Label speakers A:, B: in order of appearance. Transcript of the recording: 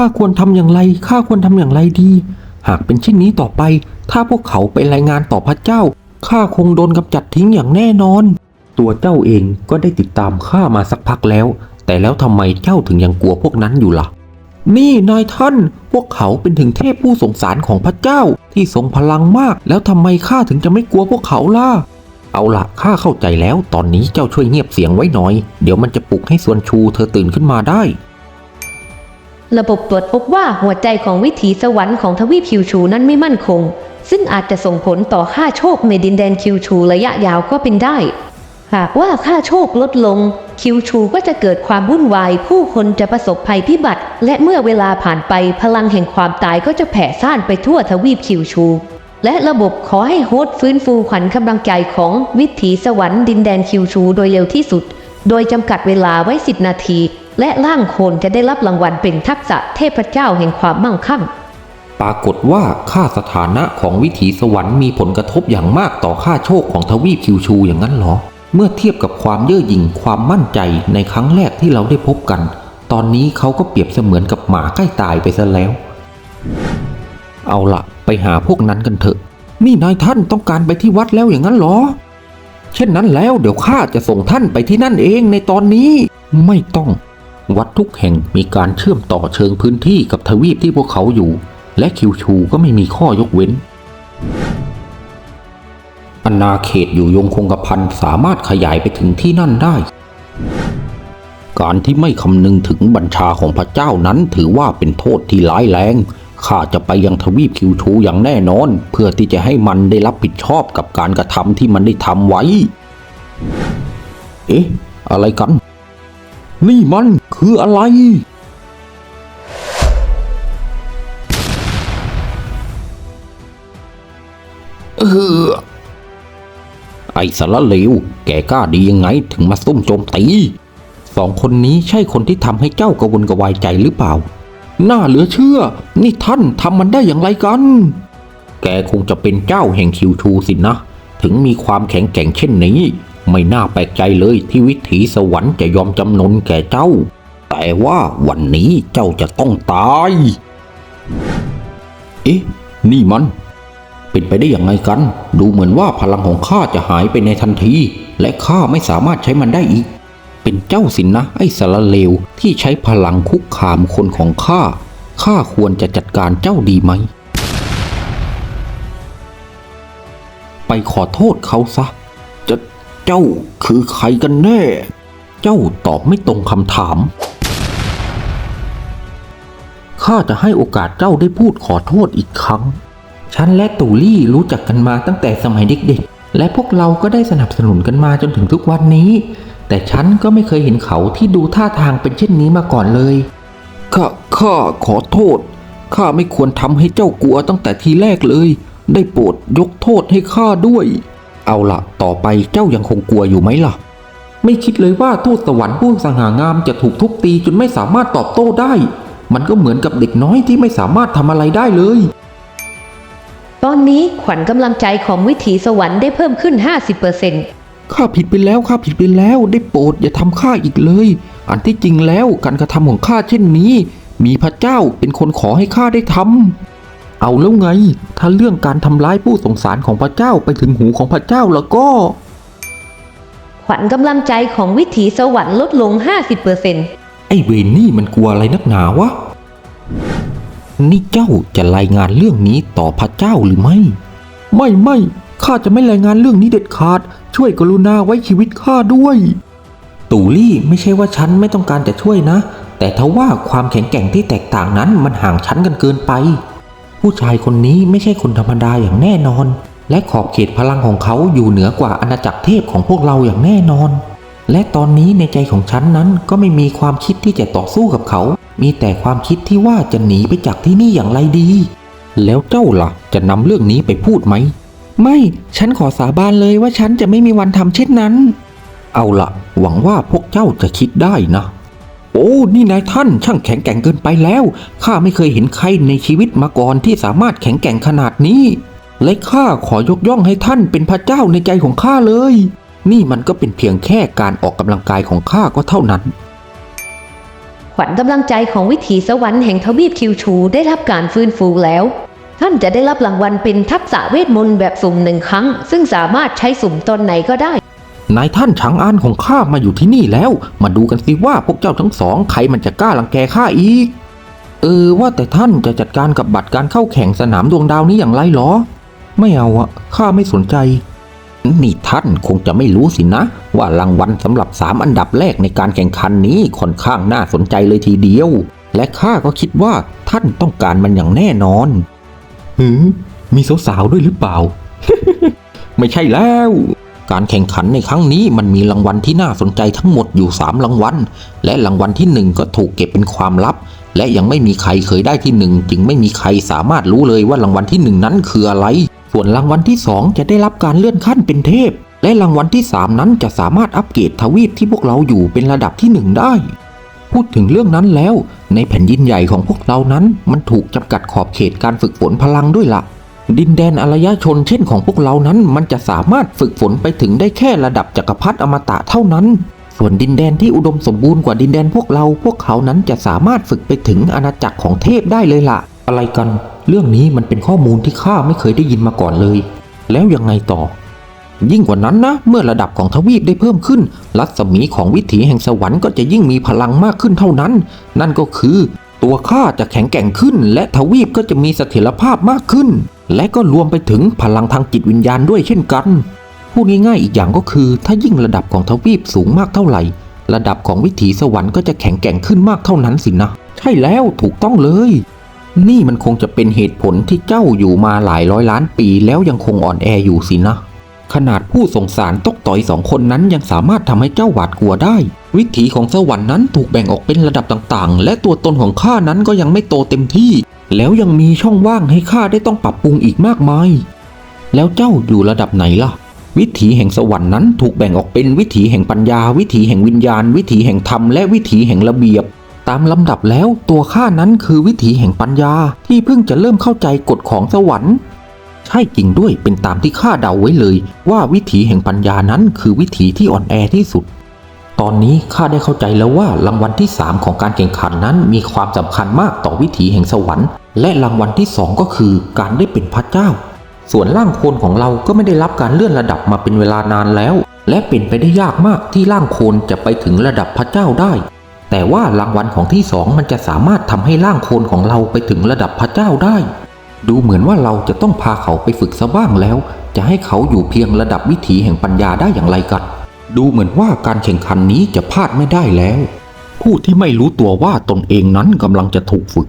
A: ข้าควรทำอย่างไร ข้าควรทำอย่างไรดี หากเป็นเช่นนี้ต่อไป ถ้าพวกเขาไปรายงานต่อพระเจ้า ข้าคงโดนกำจัดทิ้งอย่างแน่นอน ตัวเจ้าเองก็ได้ติดตามข้ามาสักพักแล้ว แต่แล้วทำไมเจ้าถึงยังกลัวพวกนั้นอยู่ล่ะ นี่นายท่าน พวกเขาเป็นถึงเทพผู้สงสารของพระเจ้าที่ทรงพลังมาก แล้วทำไมข้าถึงจะไม่กลัวพวกเขาล่ะเอาล่ะข้าเข้าใจแล้ว ตอนนี้เจ้าช่วยเงียบเสียงไว้หน่อย เดี๋ยวมันจะปลุกให้ส่วนชูเธอตื่นขึ้นมาได้
B: ระบบตรวจพบว่าหัวใจของวิถีสวรรค์ของทวีปคิวชูนั้นไม่มั่นคง ซึ่งอาจจะส่งผลต่อค่าโชคในดินแดนคิวชูระยะยาวก็เป็นได้ หากว่าค่าโชคลดลง คิวชูก็จะเกิดความวุ่นวาย ผู้คนจะประสบภัยพิบัติ และเมื่อเวลาผ่านไปพลังแห่งความตายก็จะแผ่ซ่านไปทั่วทวีปคิวชู และระบบขอให้โฮสต์ฟื้นฟูขวัญกำลังใจของวิถีสวรรค์ดินแดนคิวชูโดยเร็วที่สุด โดยจำกัดเวลาไว้ 10 นาที และร่างโคนจะได้รับรางวัลเป็นทักษะเทพเจ้าแห่งความมั่งคั่ง
A: ปรากฏว่าค่าสถานะของวิถีสวรรค์มีผลกระทบอย่างมากต่อค่าโชคของทวีปคิวชูอย่างนั้นเหรอ เมื่อเทียบกับความเย่อหยิ่งความมั่นใจในครั้งแรกที่เราได้พบกัน ตอนนี้เขาก็เปรียบเสมือนกับหมาใกล้ตายไปซะแล้ว เอาล่ะไปหาพวกนั้นกันเถอะ นี่นายท่านต้องการไปที่วัดแล้วอย่างนั้นเหรอ เช่นนั้นแล้วเดี๋ยวข้าจะส่งท่านไปที่นั่นเองในตอนนี้ไม่ต้อง วัดทุกแห่งมีการเชื่อมต่อเชิงพื้นที่กับทวีปที่พวกเขาอยู่ และคิวชูก็ไม่มีข้อยกเว้นอาณาเขตอยู่ยงคงกระพันสามารถขยายไปถึงที่นั่นได้ การที่ไม่คำนึงถึงบัญชาของพระเจ้านั้นถือว่าเป็นโทษที่ร้ายแรง ข้าจะไปยังทวีปคิวชูอย่างแน่นอน เพื่อที่จะให้มันได้รับผิดชอบกับการกระทำที่มันได้ทำไว้ เอ๊ะ อะไรกัน นี่มันคืออะไร เออไอ้สารเลวแกกล้าดียังไงถึงมาซุ่มโจมตีสองคนนี้ใช่คนที่ทำให้เจ้ากระวนกระวายใจหรือเปล่า น่าเหลือเชื่อ นี่ท่านทำมันได้อย่างไรกัน แกคงจะเป็นเจ้าแห่งคิวชูสินะ ถึงมีความแข็งแกร่งเช่นนี้ ไม่น่าแปลกใจเลยที่วิถีสวรรค์จะยอมจำนนแก่เจ้า แต่ว่าวันนี้เจ้าจะต้องตาย เอ๊ะ นี่มัน เป็นไปได้อย่างไงกัน ดูเหมือนว่าพลังของข้าจะหายไปในทันที และข้าไม่สามารถใช้มันได้อีก เป็นเจ้าสินนะ ไอ้สารเลวที่ใช้พลังคุกคามคนของข้า ข้าควรจะจัดการเจ้าดีไหม ไปขอโทษเขาซะ จะเจ้าคือใครกันแน่ เจ้าตอบไม่ตรงคำถาม ข้าจะให้โอกาสเจ้าได้พูดขอโทษอีกครั้ง ฉันและตูลี่รู้จักกันมาตั้งแต่สมัยเด็กๆ และพวกเราก็ได้สนับสนุนกันมาจนถึงทุกวันนี้ แต่ฉันก็ไม่เคยเห็นเขาที่ดูท่าทางเป็นเช่นนี้มาก่อนเลย ข้า ข้าขอโทษ ข้าไม่ควรทำให้เจ้ากลัวตั้งแต่ทีแรกเลย ได้โปรดยกโทษให้ข้าด้วย เอาล่ะต่อไปเจ้ายังคงกลัวอยู่ไหมล่ะ ไม่คิดเลยว่าทูตสวรรค์ผู้สง่างามจะถูกทุบตีจนไม่สามารถตอบโต้ได้ มันก็เหมือนกับเด็กน้อยที่ไม่สามารถทำอะไรได้เลย
B: ตอนนี้ขวัญกำลังใจของวิถีสวรรค์ได้เพิ่มขึ้น 50%
A: ข้าผิดไปแล้วข้าผิดไปแล้วได้โปรดอย่าทำข้าอีกเลย อันที่จริงแล้วการกระทำของข้าเช่นนี้ มีพระเจ้าเป็นคนขอให้ข้าได้ทำเอาแล้วไง ถ้าเรื่องการทำร้ายผู้สงสารของพระเจ้าไปถึงหูของพระเจ้าแล้วก็
B: ขวัญกำลังใจของวิถีสวรรค์ลดลง 50%
A: ไอ้เวรนี่มันกลัวอะไรนักหนาวะ นี่เจ้าจะรายงานเรื่องนี้ต่อพระเจ้าหรือไม่ ไม่ไม่ข้าจะไม่รายงานเรื่องนี้เด็ดขาด ช่วยกรุณาไว้ชีวิตข้าด้วย ตู่ลี่ไม่ใช่ว่าฉันไม่ต้องการจะช่วยนะ แต่ทว่าความแข็งแกร่งที่แตกต่างนั้นมันห่างชั้นกันเกินไป ผู้ชายคนนี้ไม่ใช่คนธรรมดาอย่างแน่นอน และขอบเขตพลังของเขาอยู่เหนือกว่าอาณาจักรเทพของพวกเราอย่างแน่นอน และตอนนี้ในใจของฉันนั้นก็ไม่มีความคิดที่จะต่อสู้กับเขา มีแต่ความคิดที่ว่าจะหนีไปจากที่นี่อย่างไรดี แล้วเจ้าล่ะจะนำเรื่องนี้ไปพูดไหม ไม่ ฉันขอสาบานเลยว่าฉันจะไม่มีวันทำเช่นนั้น เอาละหวังว่าพวกเจ้าจะคิดได้นะ โอ้ นี่นายท่านช่างแข็งแกร่งเกินไปแล้ว ข้าไม่เคยเห็นใครในชีวิตมาก่อนที่สามารถแข็งแกร่งขนาดนี้ และข้าขอยกย่องให้ท่านเป็นพระเจ้าในใจของข้าเลย นี่มันก็เป็นเพียงแค่การออกกำลังกายของข้าก็เท่านั้น
B: ขขวัญกำลังใจของวิถีสวรรค์แห่งทวีปคิวชูได้รับการฟื้นฟูแล้ว ท่านจะได้รับรางวัลเป็นทักษะเวทมนต์แบบสุ่มหนึ่งครั้ง ซึ่งสามารถใช้สุ่มตอนไหนก็ได้
A: นายท่านช้างอานของข้ามาอยู่ที่นี่แล้ว มาดูกันสิว่าพวกเจ้าทั้งสองใครมันจะกล้ารังแกข้าอีก เออว่าแต่ท่านจะจัดการกับบัตรการเข้าแข่งสนามดวงดาวนี้อย่างไรหรอ ไม่เอาอะข้าไม่สนใจ นี่ท่านคงจะไม่รู้สินะ ว่ารางวัลสำหรับสามอันดับแรกในการแข่งขันนี้ค่อนข้างน่าสนใจเลยทีเดียว และข้าก็คิดว่าท่านต้องการมันอย่างแน่นอน หือมีสาวๆด้วยหรือเปล่า ไม่ใช่แล้ว การแข่งขันในครั้งนี้มันมีรางวัลที่น่าสนใจทั้งหมดอยู่ 3 รางวัล และรางวัลที่ 1 ก็ถูกเก็บเป็นความลับ และยังไม่มีใครเคยได้ที่ 1 จึงไม่มีใครสามารถรู้เลยว่ารางวัลที่ 1 นั้นคืออะไร ส่วนรางวัลที่ 2 จะได้รับการเลื่อนขั้นเป็นเทพ และรางวัลที่ 3 นั้นจะสามารถอัปเกรดทวีปที่พวกเราอยู่เป็นระดับที่ 1 ได้ พูดถึงเรื่องนั้นแล้ว ในแผ่นดินใหญ่ของพวกเรานั้น มันถูกจำกัดขอบเขตการฝึกฝนพลังด้วยละ่ะ ดินแดนอารยชนเช่นของพวกเรานั้น มันจะสามารถฝึกฝนไปถึงได้แค่ระดับจักรพรรดิอมตะเท่านั้น ส่วนดินแดนที่อุดมสมบูรณ์กว่าดินแดนพวกเรา พวกเขานั้นจะสามารถฝึกไปถึงอาณาจักรของเทพได้เลยล่ะ อะไรกัน เรื่องนี้มันเป็นข้อมูลที่ข้าไม่เคยได้ยินมาก่อนเลย แล้วยังไงต่อ ยิ่งกว่านั้นนะ เมื่อระดับของทวีปได้เพิ่มขึ้น รัศมีของวิถีแห่งสวรรค์ก็จะยิ่งมีพลังมากขึ้นเท่านั้น นั่นก็คือ ตัวข้าจะแข็งแกร่งขึ้น และทวีปก็จะมีเสถียรภาพมากขึ้น และก็รวมไปถึงพลังทางจิตวิญญาณด้วยเช่นกัน พูดง่ายๆอีกอย่างก็คือ ถ้ายิ่งระดับของทวีปสูงมากเท่าไหร่ ระดับของวิถีสวรรค์ก็จะแข็งแกร่งขึ้นมากเท่านั้นสินะใช่แล้วถูกต้องเลยนี่มันคงจะเป็นเหตุผลที่เจ้าอยู่มาหลายร้อยล้านปีแล้วยังคงอ่อนแออยู่สินะ ขนาดผู้สงสารตกต่อยสองคนนั้นยังสามารถทำให้เจ้าหวาดกลัวได้ วิถีของสวรรค์นั้นถูกแบ่งออกเป็นระดับต่างๆ และตัวตนของข้านั้นก็ยังไม่โตเต็มที่ แล้วยังมีช่องว่างให้ข้าได้ต้องปรับปรุงอีกมากมาย แล้วเจ้าอยู่ระดับไหนล่ะ วิถีแห่งสวรรค์นั้นถูกแบ่งออกเป็นวิถีแห่งปัญญา วิถีแห่งวิญญาณ วิถีแห่งธรรมและวิถีแห่งระเบียบตามลำดับแล้วตัวข้านั้นคือวิถีแห่งปัญญาที่เพิ่งจะเริ่มเข้าใจกฎของสวรรค์ ใช่จริงด้วยเป็นตามที่ข้าเดาไว้เลย ว่าวิถีแห่งปัญญานั้นคือวิถีที่อ่อนแอที่สุด ตอนนี้ข้าได้เข้าใจแล้วว่ารางวัลที่ 3 ของการแข่งขันนั้นมีความสำคัญมากต่อวิถีแห่งสวรรค์ และรางวัลที่ 2 ก็คือการได้เป็นพระเจ้า ส่วนร่างโคลนของเราก็ไม่ได้รับการเลื่อนระดับมาเป็นเวลานานแล้ว และเป็นไปได้ยากมากที่ร่างโคลนจะไปถึงระดับพระเจ้าได้ แต่ว่ารางวัลของที่สองมันจะสามารถทำให้ร่างโคลนของเราไปถึงระดับพระเจ้าได้ ดูเหมือนว่าเราจะต้องพาเขาไปฝึกซะบ้างแล้ว จะให้เขาอยู่เพียงระดับวิถีแห่งปัญญาได้อย่างไรกัน ดูเหมือนว่าการแข่งขันนี้จะพลาดไม่ได้แล้ว ผู้ที่ไม่รู้ตัวว่าตนเองนั้นกำลังจะถูกฝึก